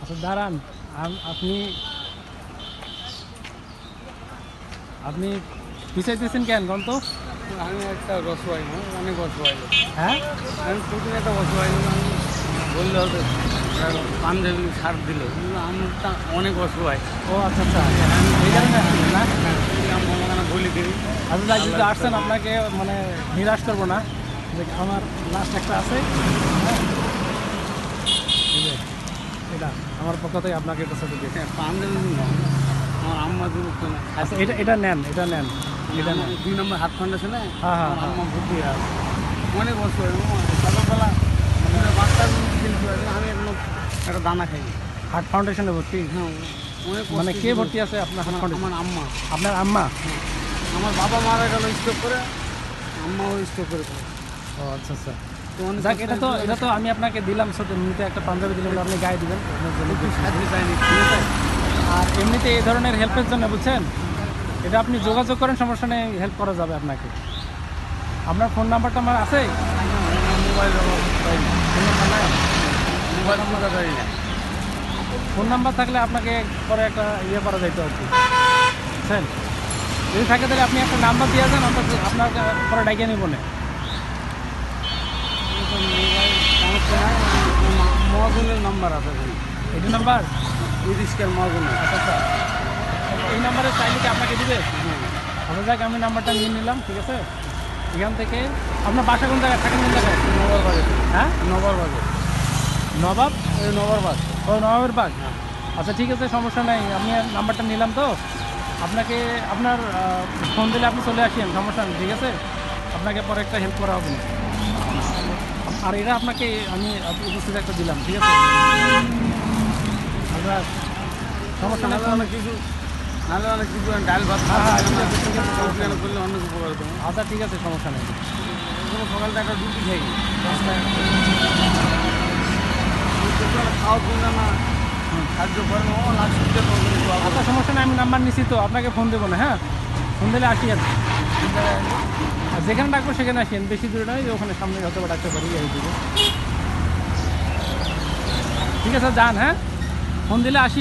আচ্ছা দাঁড়ান। আপনি আপনি পিছাইতেছেন কেন কোন তো আমি একটা রসুয়াই না অনেক রসুয়াই হ্যাঁ? আমি প্রতিদিন একটা রসুয়াই আমি বললে হতো পাঞ্জাবি ছাড় দিল আমি অনেক অসুয়াই ও আচ্ছা আচ্ছা। এই কারণে আসছিলেন না আমার বলি দিই। আচ্ছা যদি আসছেন আপনাকে মানে নিরাশ করব না। যে আমার লাস্ট একটা আছে হ্যাঁ এই যে, এটা আমার পক্ষ থেকে আপনাকে এটা সাথে হ্যাঁ না আমার আম্মা আচ্ছা এটা এটা নেন এটা নেন এটা নেন। দুই নম্বর হাত ফান্ড আছে না হ্যাঁ, হ্যাঁ, আম্মা ভর্তি আছে। অনেক সকালবেলা মানে বাচ্চা আমি এখনও একটা দানা খাই। হার্ট ফাউন্ডেশনে ভর্তি? হ্যাঁ মানে কে ভর্তি আছে আপনার হার্ট আমার ফাউন্ডেশন? আমার আম্মা। আপনার আম্মা? আমার বাবা মারা গেল স্ট্রোক করে আম্মাও স্ট্রোক করে। ও আচ্ছা আচ্ছা। যাক, এটা তো এটা তো আমি আপনাকে দিলাম সত্যি এমনিতে একটা পাঞ্জাবি দিলাম আপনি গায়ে দিবেন। আপনার আর এমনিতে এই ধরনের হেল্পের জন্য বুঝছেন? এটা আপনি যোগাযোগ করেন, সমস্যা নেই হেল্প করা যাবে আপনাকে। আপনার ফোন নাম্বারটা আমার আছে? মোবাইল নাম্বার মোবাইল আমরা জানি না ফোন নাম্বার থাকলে আপনাকে পরে একটা ইয়ে করা যাইতো আর কি। বুঝছেন? যদি থাকে তাহলে আপনি একটা নাম্বার দিয়ে যান আমরা আপনার পরে ডাকিয়ে নিব মোবাইল সমস্যা নাই মহাজনের নাম্বার আছে এটা নাম্বার? ইরিস্কার মহাজনের আচ্ছা আচ্ছা। এই নাম্বারে চাইলে কি আপনাকে দিবে? আচ্ছা যাক আমি নাম্বারটা নিয়ে নিলাম ঠিক আছে? এখান থেকে আপনার বাসা কোন জায়গায়? থাকেন কোন জায়গায়? নগর হ্যাঁ? বাজে নবাব? বাজ ও নবাবের বাগ? আচ্ছা ঠিক আছে সমস্যা নাই আমি আর নাম্বারটা নিলাম তো। আপনাকে আপনার ফোন দিলে আপনি চলে আসেন সমস্যা নেই ঠিক আছে? আপনাকে পরে একটা হেল্প করা হবে। আর এটা আপনাকে আমি উপস্থিত একটা দিলাম ঠিক আছে? সমস্যা নেই অনেক কিছু নাহলে অনেক কিছু ডাল ভাত হ্যাঁ, আছে, আছে, করলে অনেক উপকার আচ্ছা ঠিক আছে সমস্যা নেই। কোনো সকালটা একটা রুটি খাই খাওয়া জন্য না সাহায্য করে না ও আচ্ছা সমস্যা নেই আমি নাম্বার নিছি তো আপনাকে ফোন দেবো না হ্যাঁ? ফোন দিলে আসি আর যেখানে ডাকবো সেখানে আসেন। বেশি দূরে নয় ওখানে সামনে হয়তো ডাকতে পারি, এই দিকে। ঠিক আছে, যান হ্যাঁ? ফোন দিলে আসি